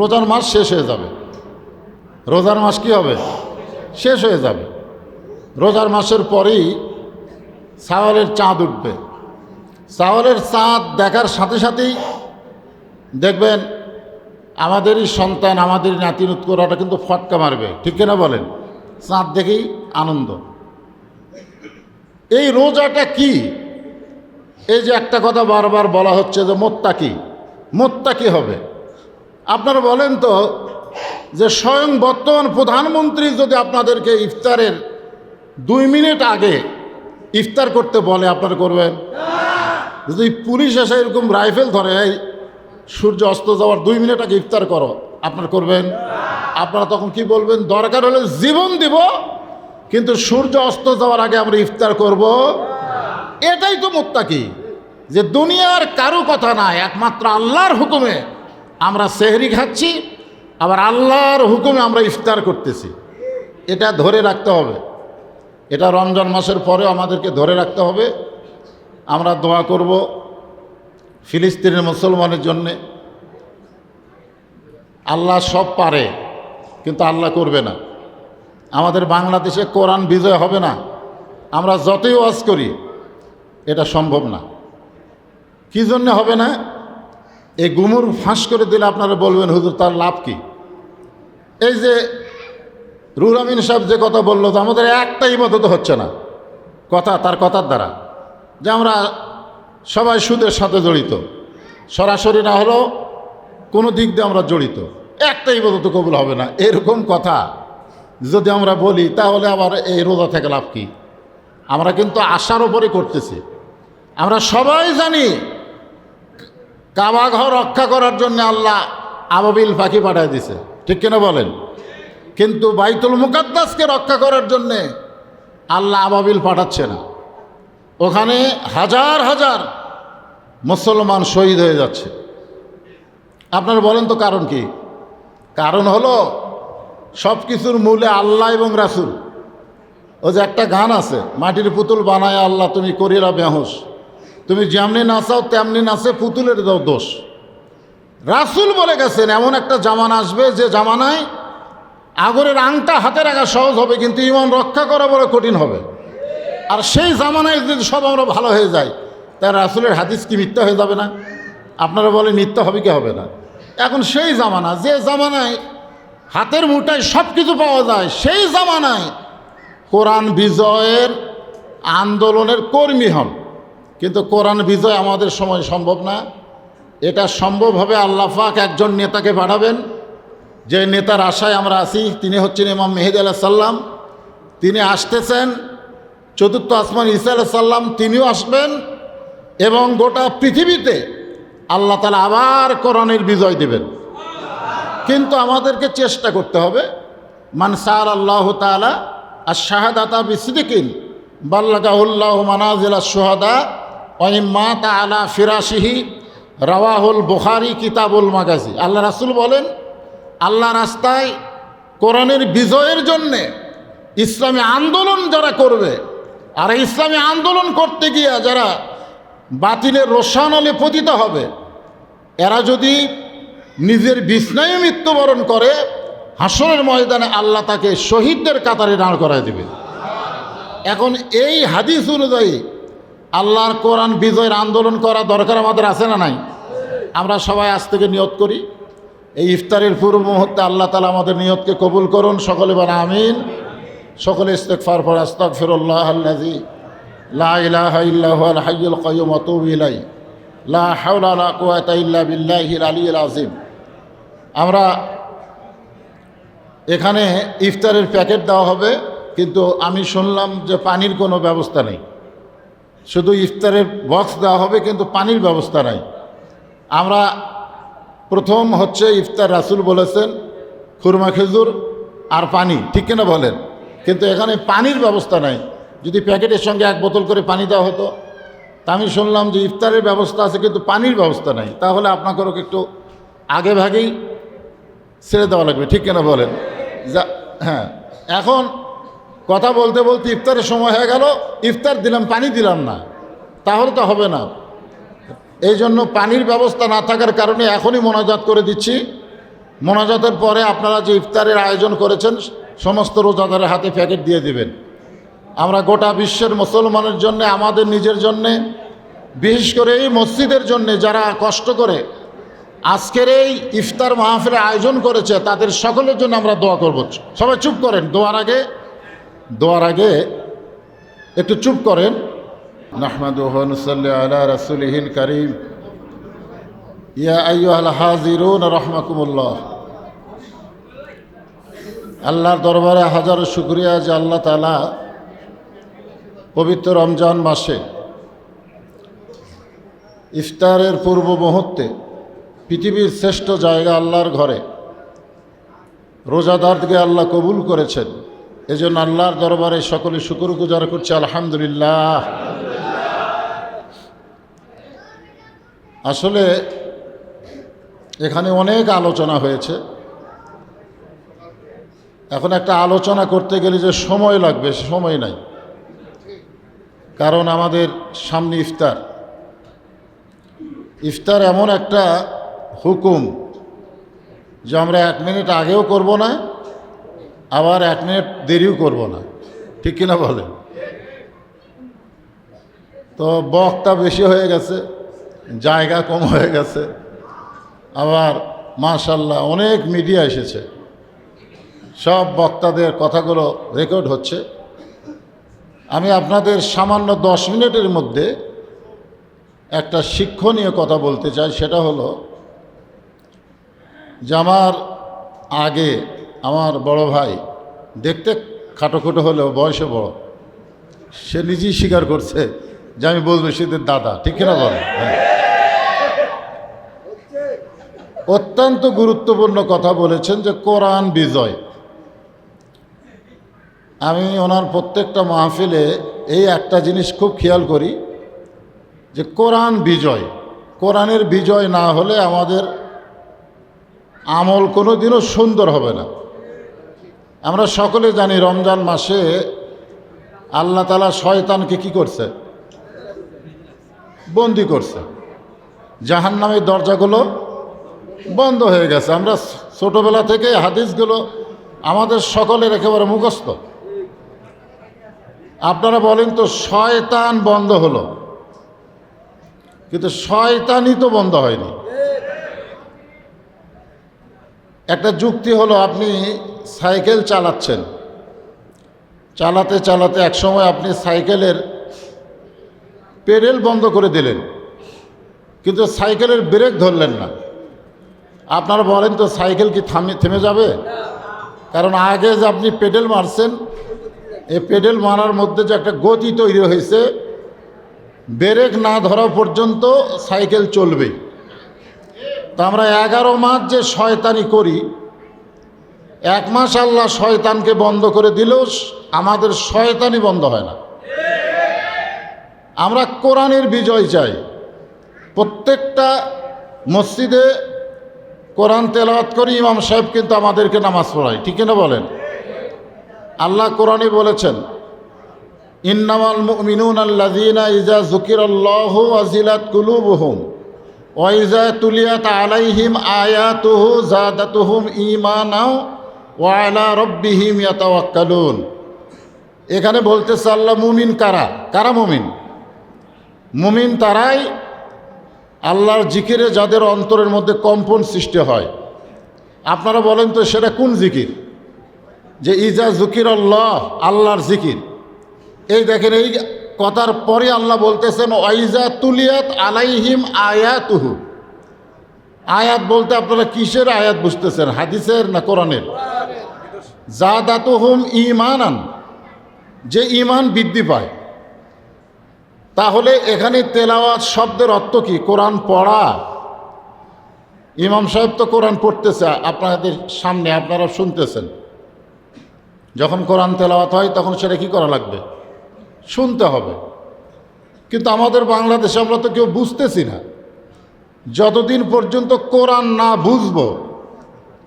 রোজার মাস শেষ হয়ে যাবে। রোজার মাস কি হবে? শেষ হয়ে যাবে। রোজার মাসের পরেই সাওয়ালের চাঁদ উঠবে। সাওয়ালের চাঁদ দেখার সাথে সাথেই দেখবেন আমাদেরই সন্তান, আমাদেরই নাতিন উৎকরাটা কিন্তু ফটকা মারবে। ঠিক কিনা বলেন? চাঁদ দেখেই আনন্দ। এই রোজাটা কি? এই যে একটা কথা বারবার বলা হচ্ছে যে মোত্তা কি মোত্তা কি হবে। আপনারা বলেন তো যে স্বয়ং বর্তমান প্রধানমন্ত্রী যদি আপনাদেরকে ইফতারের দুই মিনিট আগে ইফতার করতে বলে, আপনারা করবেন? যদি পুলিশ এসে এরকম রাইফেল ধরে সূর্য অস্ত যাওয়ার দুই মিনিট আগে ইফতার করো, আপনারা করবেন? আপনারা তখন কি বলবেন? দরকার হলে জীবন দিব, কিন্তু সূর্য অস্ত যাওয়ার আগে আমরা ইফতার করব। এটাই তো মোত্তাকি, যে দুনিয়ার কারও কথা নাই, একমাত্র আল্লাহর হুকুমে আমরা সেহরি খাচ্ছি, আবার আল্লাহর হুকুমে আমরা ইফতার করতেছি। এটা ধরে রাখতে হবে। এটা রমজান মাসের পরেও আমাদেরকে ধরে রাখতে হবে। আমরা দোয়া করব ফিলিস্তিনের মুসলমানের জন্যে। আল্লাহ সব পারে, কিন্তু আল্লাহ করবে না। আমাদের বাংলাদেশে কোরআন বিজয় হবে না। আমরা যতই ওয়াজ করি, এটা সম্ভব না। কী জন্য হবে না? এই গুমুর ফাঁস করে দিলে আপনারা বলবেন, হুজুর, তার লাভ কি? এই যে রুহুল আমিন সাহেব যে কথা বলল, তো আমাদের একটাই একটা ইবাদত হচ্ছে না। কথা, তার কথার দ্বারা। যে আমরা সবাই সুদের সাথে জড়িত। সরাসরি না হলেও কোনো দিক দিয়ে আমরা জড়িত। একটা ইবাদত কবুল হবে না। এরকম কথা যদি আমরা বলি, তাহলে আবার এই রোজা থেকে লাভ কি? আমরা কিন্তু আশার ওপরে করতেছি। আমরা সবাই জানি কাবা ঘর রক্ষা করার জন্য আল্লাহ আবাবিল পাখি পাঠিয়ে দিছে। ঠিক কিনা বলেন? কিন্তু বাইতুল মুকাদ্দাসকে রক্ষা করার জন্যে আল্লাহ আবাবিল পাঠাচ্ছে না। ওখানে হাজার হাজার মুসলমান শহীদ হয়ে যাচ্ছে। আপনারা বলেন তো কারণ কি? কারণ হলো সব কিছুর মূলে আল্লাহ এবং রাসুল। ও যে একটা গান আছে, মাটির পুতুল বানায় আল্লাহ, তুমি করিরা বেহস তুমি যেমনি নাচাও, তেমনি নাচে পুতুলের দাও দোষ। রাসুল বলে গেছেন, এমন একটা জামানা আসবে যে জামানায় আগরের আংটা হাতে রাখা সহজ হবে, কিন্তু ইমান রক্ষা করা বড় কঠিন হবে। আর সেই জামানায় যদি সব আমরা ভালো হয়ে যাই তার রাসুলের হাদিস কি মিথ্যা হয়ে যাবে না? আপনারা বলে মিথ্যা হবে কি হবে না? এখন সেই জামানা, যে জামানায় হাতের মুঠায় সব কিছু পাওয়া যায়, সেই জামানায় কোরআন বিজয়ের আন্দোলনের কর্মী হন। কিন্তু কোরআন বিজয় আমাদের সময় সম্ভব না। এটা সম্ভব হবে আল্লাহাক একজন নেতাকে পাঠাবেন। যে নেতার আশায় আমরা আছি, তিনি হচ্ছেন ইমাম মেহেদ আলাহ সাল্লাম তিনি আসতেছেন, চতুর্থ আসমান ইসা আলাহ সাল্লাম তিনিও আসবেন এবং গোটা পৃথিবীতে আল্লাহ তালা আবার কোরআনের বিজয় দেবেন। কিন্তু আমাদেরকে চেষ্টা করতে হবে মানসার আল্লাহ তালা আর শাহাদাতা বিসিদিকিন বাল্লাকাহুল্লাহ মানাজিলা সোহাদা ওয়াইম্মা তালা ফিরাসিহি রাওয়াহুল বুখারি কিতাবুল মাগাজি। আল্লাহ রাসুল বলেন, আল্লাহ রাস্তায় কোরআনের বিজয়ের জন্যে ইসলামী আন্দোলন যারা করবে, আর ইসলামী আন্দোলন করতে গিয়ে যারা বাতিলের রোশানলে পতিত হবে, এরা যদি নিজের বিছনায় মৃত্যুবরণ করে হাসনের ময়দানে আল্লাহ তাকে শহীদদের কাতারে দাঁড় করায় দেবে। এখন এই হাদিস অনুযায়ী আল্লাহর কোরআন বিজয়ের আন্দোলন করা দরকার আমাদের আছে না নাই? আমরা সবাই আজ থেকে নিয়ত করি। এই ইফতারের পূর্ব মুহূর্তে আল্লাহ তালা আমাদের নিয়তকে কবুল করুন। সকলে বার আমিন। সকলে ইস্তেকফার পর আস্তাক ফিরুল্লাহ আযীম। আমরা এখানে ইফতারের প্যাকেট দেওয়া হবে, কিন্তু আমি শুনলাম যে পানির কোনো ব্যবস্থা নেই। শুধু ইফতারের বক্স দেওয়া হবে, কিন্তু পানির ব্যবস্থা নাই। আমরা প্রথম হচ্ছে ইফতার রাসুল বলেছেন, খুরমা খেজুর আর পানি, ঠিক কিনা বলেন? কিন্তু এখানে পানির ব্যবস্থা নাই। যদি প্যাকেটের সঙ্গে এক বোতল করে পানি দেওয়া হতো, তা আমি শুনলাম যে ইফতারের ব্যবস্থা আছে, কিন্তু পানির ব্যবস্থা নাই। তাহলে আপনাকেও একটু আগে ভাগেই ছেড়ে দেওয়া লাগবে, ঠিক কিনা বলেন? যা হ্যাঁ। এখন কথা বলতে বলতে ইফতারের সময় হয়ে গেল, ইফতার দিলাম, পানি দিলাম না। তাহলে তো হবে না। এই জন্য পানির ব্যবস্থা না থাকার কারণে এখনই মনাজাত করে দিচ্ছি। মোনাজাতের পরে আপনারা যে ইফতারের আয়োজন করেছেন, সমস্ত রোজাদারের হাতে প্যাকেট দিয়ে দিবেন। আমরা গোটা বিশ্বের মুসলমানের জন্য, আমাদের নিজের জন্যে, বিশেষ করে এই মসজিদের জন্যে যারা কষ্ট করে আজকের এই ইফতার মাহফিলের আয়োজন করেছে, তাদের সকলের জন্য আমরা দোয়া করব। সবাই চুপ করেন, দোয়ার আগে দোয়ার আগে একটু চুপ করেন। নাহমাদু হনুসাল্লি আলা রাসুলহিল করিম। ইয়া আইয়ুহাল হাজিরুন, রহমাকুমুল্লাহ। আল্লাহর দরবারে হাজারো শুক্রিয়া যে আল্লাহ তালা পবিত্র রমজান মাসে ইফতারের পূর্ব মুহূর্তে পৃথিবীর শ্রেষ্ঠ জায়গা আল্লাহর ঘরে রোজাদারকে আল্লাহ কবুল করেছেন। এজন্য আল্লাহর দরবারে সকলে শুকুর গুজার করছে, আলহামদুলিল্লাহ। আসলে এখানে অনেক আলোচনা হয়েছে। এখন একটা আলোচনা করতে গেলে যে সময় লাগবে সময় নাই। কারণ আমাদের সামনে ইফতার। ইফতার এমন একটা হুকুম যে আমরা এক মিনিট আগেও করব না আবার এক মিনিট দেরিও করব না। ঠিক কিনা বলেন তো বক্তা বেশি হয়ে গেছে, জায়গা কম হয়ে গেছে, আবার মাশাল্লাহ অনেক মিডিয়া এসেছে। সব বক্তাদের কথাগুলো রেকর্ড হচ্ছে। আমি আপনাদের সামান্য দশ মিনিটের মধ্যে একটা শিক্ষণীয় কথা বলতে চাই, সেটা হলো যে আমার আগে আমার বড় ভাই, দেখতে খাটোখুটো হলেও বয়সে বড়। সে নিজেই স্বীকার করছে যে আমি বলব সেদের দাদা, ঠিক কিনা বলে? হ্যাঁ। অত্যন্ত গুরুত্বপূর্ণ কথা বলেছেন যে কোরআন বিজয়। আমি ওনার প্রত্যেকটা মাহফিলে এই একটা জিনিস খুব খেয়াল করি যে কোরআন বিজয়। কোরআনের বিজয় না হলে আমাদের আমল কোনো দিনও সুন্দর হবে না। আমরা সকলে জানি রমজান মাসে আল্লাহ তালা শয়তানকে কি করছে? বন্দি করছে। জাহান নামের দরজাগুলো বন্ধ হয়ে গেছে। আমরা ছোটোবেলা থেকে হাদিসগুলো আমাদের সকলের একেবারে মুখস্থ। আপনারা বলেন তো, শয়তান বন্ধ হলো। কিন্তু শয়তানই তো বন্ধ হয়নি। একটা যুক্তি হলো, আপনি সাইকেল চালাচ্ছেন। চালাতে চালাতে একসময় আপনি সাইকেলের পেডেল বন্ধ করে দিলেন। কিন্তু সাইকেলের ব্রেক ধরলেন না। আপনারা বলেন তো, সাইকেল কি থামে, থেমে যাবে? কারণ আগে যে আপনি পেডেল মারছেন, এই পেডেল মারার মধ্যে যে একটা গতি তৈরি হয়েছে, ব্রেক না ধরা পর্যন্ত সাইকেল চলবে তা আমরা এগারো মাস যে শয়তানি করি এক মাস আল্লাহ শয়তানকে বন্ধ করে দিলেও আমাদের শয়তানই বন্ধ হয় না। আমরা কোরআনের বিজয় চাই। প্রত্যেকটা মসজিদে কোরআন তেলাওয়াত করি, ইমাম সাহেব কিন্তু আমাদেরকে নামাজ পড়ায়। ঠিক না বলেন? আল্লাহ কোরআনে বলেছেন, ইন্নামাল মিনুন আল্লাদিনা ইজা জুকির আল্লাহ আজিলাত কুলুবহুম ওয়াইজা তুলিয়াত আলাইহিম আয়াতুহু জাদাতুহুম ইমানাও ওয়ালা রব্বিহিম ইয়াতাওয়াক্কালুন। এখানে বলতেছে আল্লাহ, মুমিন কারা? কারা মুমিন? মুমিন তারাই আল্লাহর জিকিরে যাদের অন্তরের মধ্যে কম্পন সৃষ্টি হয়। আপনারা বলেন তো, সেটা কোন জিকির? যে ইজা জুকির আল্লাহ আল্লাহর জিকির। এই দেখেন, এই কথার পরে আল্লাহ বলতেছেন, ওয়াইজা তুলিয়াত আলাইহিম আয়াতুহু। আয়াত বলতে আপনারা কিসের আয়াত বুঝতেছেন? হাদিসের না কোরআনের? জাদাতুহুম ইমানান যে ইমান বৃদ্ধি পায়। তাহলে এখানে তেলাওয়াত শব্দের অর্থ কি? কোরআন পড়া। ইমাম সাহেব তো কোরআন পড়তেছে, আপনাদের সামনে আপনারা শুনতেছেন। যখন কোরআন তেলাওয়াত হয়, তখন সেটা কি করা লাগবে? শুনতে হবে। কিন্তু আমাদের বাংলাদেশে আমরা তো কেউ বুঝতেছি না। যতদিন পর্যন্ত কোরআন না বুঝব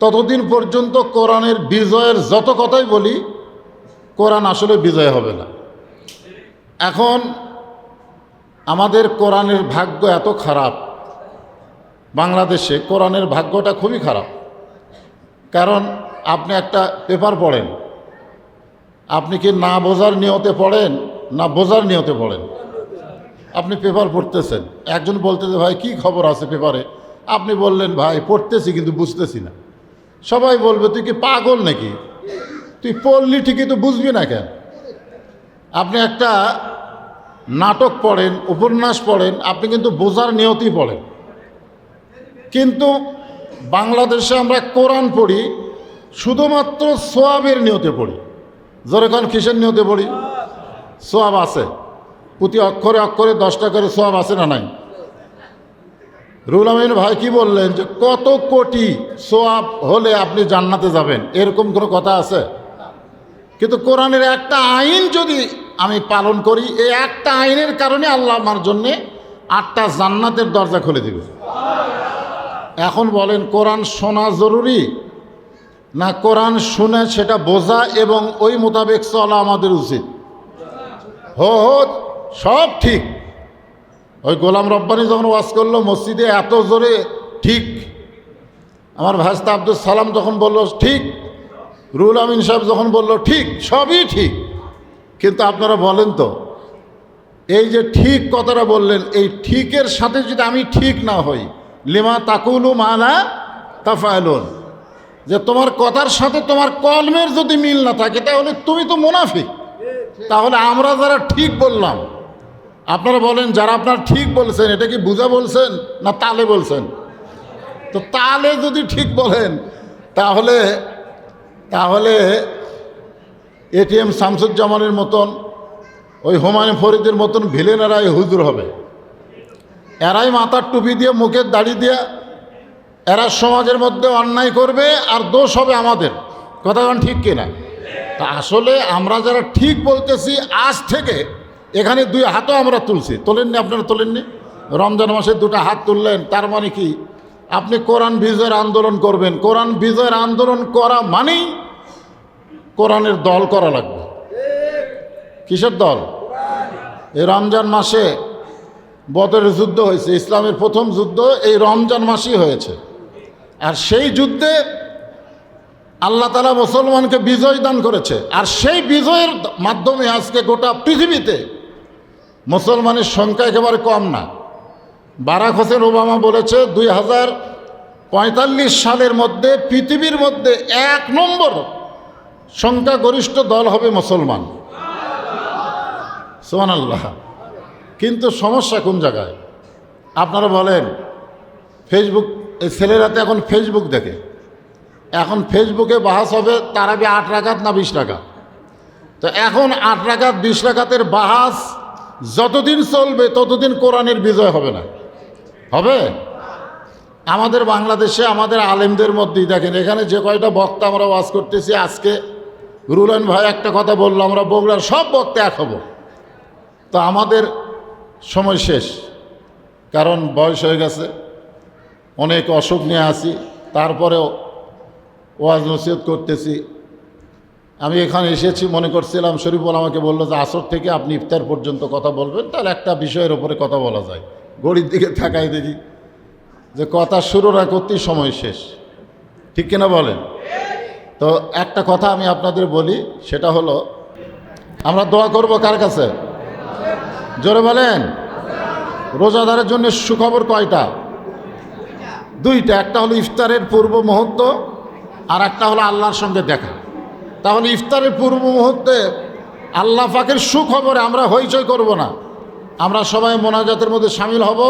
ততদিন পর্যন্ত কোরআনের বিজয়ের যত কথাই বলি, কোরআন আসলে বিজয় হবে না। এখন আমাদের কোরআনের ভাগ্য এত খারাপ, বাংলাদেশে কোরআনের ভাগ্যটা খুবই খারাপ। কারণ আপনি একটা পেপার পড়েন, আপনি কি না বোঝার নিয়তে পড়েন, না বোঝার নিয়তে পড়েন? আপনি পেপার পড়তেছেন, একজন বলতেছে, ভাই, কি খবর আছে পেপারে? আপনি বললেন, ভাই, পড়তেছি, কিন্তু বুঝতেছি না। সবাই বলবে, তুই কি পাগল নাকি? তুই পড়লি ঠিকই তো বুঝবি না কেন? আপনি একটা নাটক পড়েন, উপন্যাস পড়েন, আপনি কিন্তু বোঝার নিয়তেই পড়েন। কিন্তু বাংলাদেশে আমরা কোরআন পড়ি, শুধুমাত্র সোয়াবের নিয়তে পড়ি। যেরকম কিসের নিয়তে পড়ি? সোয়াব আছে। প্রতি অক্ষরে অক্ষরে দশটা করে সোয়াব আছে না নাই? রুল আমিন ভাই কি বললেন যে, কত কোটি সোয়াব হলে আপনি জান্নাতে যাবেন? এরকম কোনো কথা আছে? কিন্তু কোরআনের একটা আইন যদি আমি পালন করি, এই একটা আইনের কারণে আল্লাহ আমার জন্যে আটটা জান্নাতের দরজা খুলে দিবে। এখন বলেন, কোরআন শোনা জরুরি? না, কোরআন শুনে সেটা বোঝা এবং ওই মোতাবেক চলা আমাদের উচিত? হো হো, সব ঠিক। ওই গোলাম রব্বানি যখন ওয়াজ করল মসজিদে এত জোরে, ঠিক। আমার ভাস্তা আব্দুল সালাম যখন বলল, ঠিক। রুল আমিন সাহেব যখন বলল, ঠিক, সবই ঠিক। কিন্তু আপনারা বলেন তো, এই যে ঠিক কথাটা বললেন, এই ঠিকের সাথে যদি আমি ঠিক না হই, লিমা তাকুলু মানা তাফায়লুন যে তোমার কথার সাথে তোমার কলমের যদি মিল না থাকে, তাহলে তুমি তো মুনাফিক। তাহলে আমরা যারা ঠিক বললাম আপনারা বলেন, যারা আপনার ঠিক বলছেন, এটা কি বুঝা বলছেন না তালে বলছেন? তো তালে যদি ঠিক বলেন, তাহলে তাহলে এটিএম শামসুজ্জামানের মতন, ওই হুমায়ুন ফরিদের মতন ভিলেনেরাই হুজুর হবে। এরাই মাথার টুপি দিয়ে, মুখের দাড়ি দিয়ে, এরা সমাজের মধ্যে অন্যায় করবে আর দোষ হবে আমাদের। কথা ঠিক কিনা? তা আসলে আমরা যারা ঠিক বলতেছি, আজ থেকে এখানে দুই হাতও আমরা তুলছি। তোলেননি আপনারা তোলেননি? রমজান মাসে দুটো হাত তুললেন, তার মানে কি? আপনি কোরআন বিজয়ের আন্দোলন করবেন। কোরআন বিজয়ের আন্দোলন করা মানেই কোরআনের দল করা লাগবে। কিসের দল? এই রমজান মাসে বদরের যুদ্ধ হয়েছে, ইসলামের প্রথম যুদ্ধ এই রমজান মাসেই হয়েছে। আর সেই যুদ্ধে আল্লাহ তালা মুসলমানকে বিজয় দান করেছে। আর সেই বিজয়ের মাধ্যমে আজকে গোটা পৃথিবীতে মুসলমানের সংখ্যা একেবারে কম না। বারাক হোসেন ওবামা বলেছে, দুই হাজার পঁয়তাল্লিশ সালের মধ্যে, পৃথিবীর মধ্যে এক নম্বর সংখ্যাগরিষ্ঠ দল হবে মুসলমান। সোমান আল্লাহ কিন্তু সমস্যা কোন জায়গায়? আপনারা বলেন, ফেসবুক, এই ছেলেরা তো এখন ফেসবুক দেখে। এখন ফেসবুকে বাহাস হবে তারাবি আট রাখাত না বিশ টাকা তো এখন আট রাখাত বিশ রাকাতের বাহাস যতদিন চলবে, ততদিন কোরআনের বিজয় হবে না। হবে? আমাদের বাংলাদেশে আমাদের আলেমদের মধ্যেই দেখেন, এখানে যে কয়টা বক্তা আমরা ওয়াজ করতেছি আজকে, রুলান ভাই একটা কথা বলল, আমরা বগুড়ার সব বক্তা এক হব। তো আমাদের সময় শেষ, কারণ বয়স হয়ে গেছে, অনেক অসুখ নিয়ে আসি তারপরেও ওয়াজ নসিহত করতেছি। আমি এখানে এসেছি, মনে করছিলাম, শরীফুল আমাকে বলল যে আসর থেকে আপনি ইফতার পর্যন্ত কথা বলবেন, তাহলে একটা বিষয়ের ওপরে কথা বলা যায়। গড়ির দিকে থাকাই দেখি যে কথা শুরু না করতেই সময় শেষ। ঠিক কিনা বলেন? তো একটা কথা আমি আপনাদের বলি, সেটা হলো, আমরা দোয়া করব কার কাছে? জোরে বলেন। রোজাদারের জন্য সুখবর কয়টা? দুইটা, একটা হলো ইফতারের পূর্ব মুহূর্ত, আর একটা হলো আল্লাহর সঙ্গে দেখা। তাহলে ইফতারের পূর্ব মুহূর্তে আল্লাহ পাকের সুখবরে আমরা হইচই করব না। আমরা সবাই মোনাজাতের মধ্যে সামিল হব।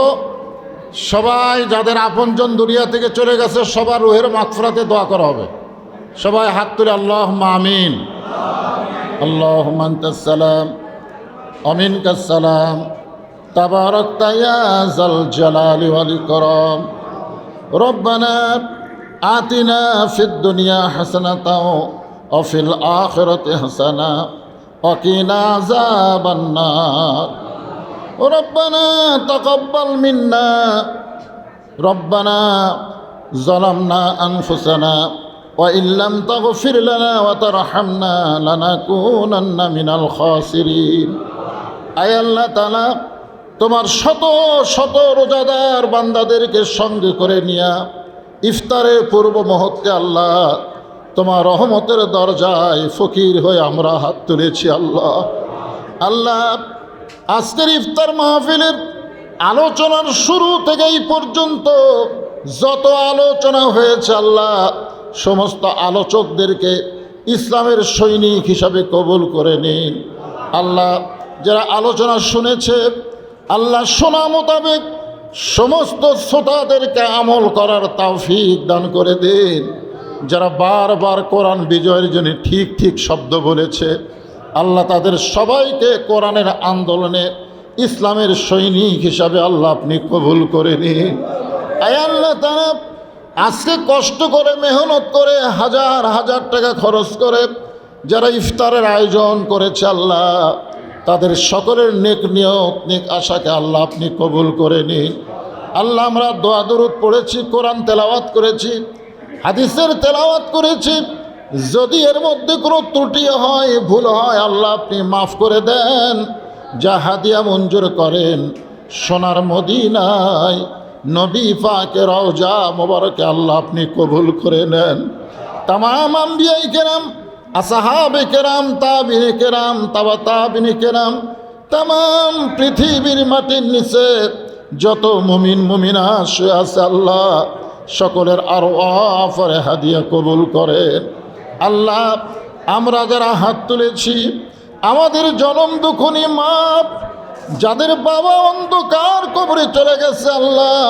সবাই যাদের আপনজন দুনিয়া থেকে চলে গেছে, সবার রুহের মাকফরাতে দোয়া করা হবে। সবাই হাত তুলে আল্লাহ আমিন। আল্লাহ সালাম অমিন কাসালাম তাবারক রব্বানা আতিনা ফিদ্দুনিয়া দুনিয়া وفي الآخرة حسنة وقنا عذاب النار ربنا تقبل منا ربنا ظلمنا أنفسنا وإن لم تغفر لنا وترحمنا لنكونن من الخاسرين আয় আল্লাহ তালা তোমার শত শত রোজাদার বান্দাদেরকে সঙ্গে করে নিয়া ইফতারের পূর্ব মুহূর্তে আল্লাহ তোমার রহমতের দরজায় ফকির হয়ে আমরা হাত তুলেছি আল্লাহ। আল্লাহ, আজকের ইফতার মাহফিলের আলোচনার শুরু থেকে এই পর্যন্ত যত আলোচনা হয়েছে আল্লাহ, সমস্ত আলোচকদেরকে ইসলামের সৈনিক হিসাবে কবুল করে নিন। আল্লাহ, যারা আলোচনা শুনেছে, আল্লাহ শোনা মোতাবেক সমস্ত শ্রোতাদেরকে আমল করার তৌফিক দান করে দিন। যারা বারবার কোরআন বিজয়ের জন্য ঠিক ঠিক শব্দ বলেছে, আল্লাহ তাদের সবাইকে কোরআনের আন্দোলনে ইসলামের সৈনিক হিসাবে আল্লাহ আপনি কবুল করে নিন। আল্লাহ তারা, আজকে কষ্ট করে, মেহনত করে, হাজার হাজার টাকা খরচ করে, যারা ইফতারের আয়োজন করেছে আল্লাহ, তাদের সকলের নেক নিয়ত, নেক আশাকে আল্লাহ আপনি কবুল করে নিন। আল্লাহ আমরা দোয়া দরুদ পড়েছি, কোরআন তেলাওয়াত করেছি হাদিসের তেলাওয়াত করেছি। যদি এর মধ্যে কোনো ত্রুটি হয়, ভুল হয়, আল্লাহ আপনি মাফ করে দেন। যা হাদিয়া মঞ্জুর করেন, সোনার মদিনায় নবী পাকে রওজা মোবারকে আল্লাহ আপনি কবুল করে নেন। তামাম আম্বিয়াই কেরাম, আসাহাবে কেরাম তাবিনে কেরাম, তাবা তাবিনে কেরাম তাম পৃথিবীর মাটির নিচে যত মুমিন, মুমিনা শুয়ে আছে আল্লাহ সকলের আরও আফরে হাদিয়া কবুল করেন আল্লাহ, আমরা যারা হাত তুলেছি, আমাদের জনম দুখনি মাপ, যাদের বাবা অন্ধকার কবরে চলে গেছে আল্লাহ,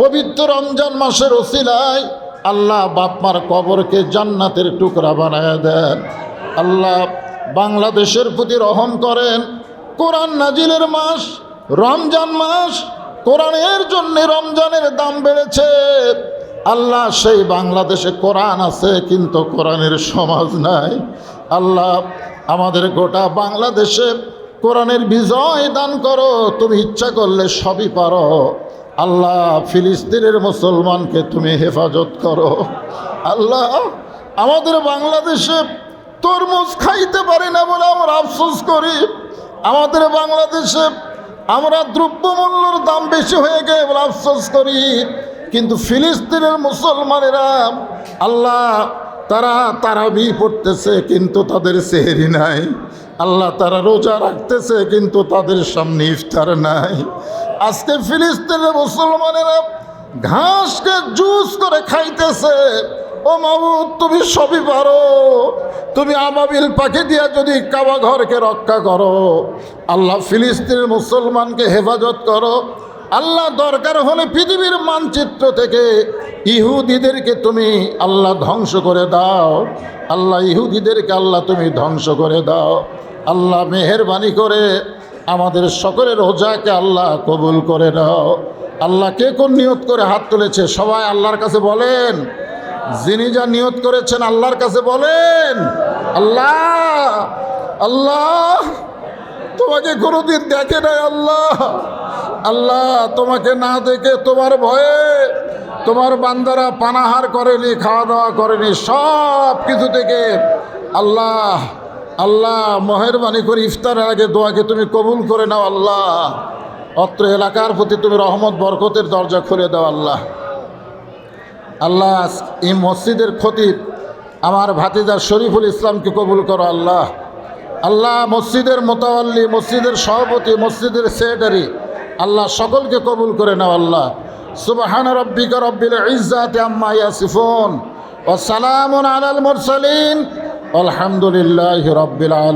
পবিত্র রমজান মাসের ওসিলায় আল্লাহ বাপমার কবরকে জান্নাতের টুকরা বানায় দেন। আল্লাহ, বাংলাদেশের প্রতি রহম করেন। কোরআন নাজিলের মাস, রমজান মাস কোরআনের জন্য রমজানের দাম বেড়েছে। আল্লাহ সেই বাংলাদেশে কোরআন আছে, কিন্তু কোরআনের সমাজ নাই। আল্লাহ আমাদের গোটা বাংলাদেশে কোরআনের বিজয় দান করো, তুমি ইচ্ছা করলে সবই পারো। আল্লাহ ফিলিস্তিনের মুসলমানকে তুমি হেফাজত করো। আল্লাহ আমাদের বাংলাদেশে তরমুজ খাইতে পারি না বলে আমরা আফসোস করি। আমাদের বাংলাদেশে আমরা দ্রব্যমূল্যর দাম বেশি হয়ে গিয়ে বলে আফসোস করি। কিন্তু ফিলিস্তিনের মুসলমানেরা আল্লাহ, তারা তারাবি পড়তেছে কিন্তু তাদের সেহেরি নাই। আল্লাহ, তারা রোজা রাখতেছে কিন্তু তাদের সামনে ইফতার নাই। আজকে ফিলিস্তিনের মুসলমানেরা ঘাসকে জুস করে খাইতেছে। ও মাবুদ তুমি সবই পারো। তুমি আমাবিল পাখি দিয়া যদি কাবা ঘরকে রক্ষা করো, আল্লাহ ফিলিস্তিনের মুসলমানকে হেফাজত করো। আল্লাহ দরকার হলে পৃথিবীর মানচিত্র থেকে ইহুদিদেরকে তুমি আল্লাহ ধ্বংস করে দাও। আল্লাহ ইহুদিদেরকে আল্লাহ তুমি ধ্বংস করে দাও। আল্লাহ মেহরবানি করে আমাদের সকলের রোজাকে আল্লাহ কবুল করে দাও আল্লাহ কে কোন নিয়ত করে হাত তুলেছে? সবাই আল্লাহর কাছে বলেন যিনি যা নিয়ত করেছেন আল্লাহর কাছে বলেন, আল্লাহ আল্লাহ, তোমাকে কোনোদিন দেখে নাই আল্লাহ। আল্লাহ, তোমাকে না দেখে তোমার ভয়ে তোমার বান্দারা পানাহার করেনি খাওয়া দাওয়া করেনি সব কিছু থেকে আল্লাহ আল্লাহ, মেহরবানি করে ইফতারের আগে দোয়াকে তুমি কবুল করে নাও আল্লাহ। অত্র এলাকার প্রতি তুমি রহমত, বরকতের দরজা খুলে দাও আল্লাহ। আল্লাহ, এই মসজিদের খতিব আমার ভাতিজা শরীফুল ইসলামকে কবুল করো, আল্লাহ। আল্লাহ, মসজিদের মোতাবাল্লি মসজিদের সভাপতি, মসজিদের সেক্রেটারি, আল্লাহ সকলকে কবুল করে নাও, আল্লাহ। সুবহান রব্বিক রব্বিল ইজ্জাতি আম্মা ইয়াসিফুন। ওয়া সালামুন আলাল মুরসালিন। আলহামদুলিল্লাহি রাব্বিল আলামিন।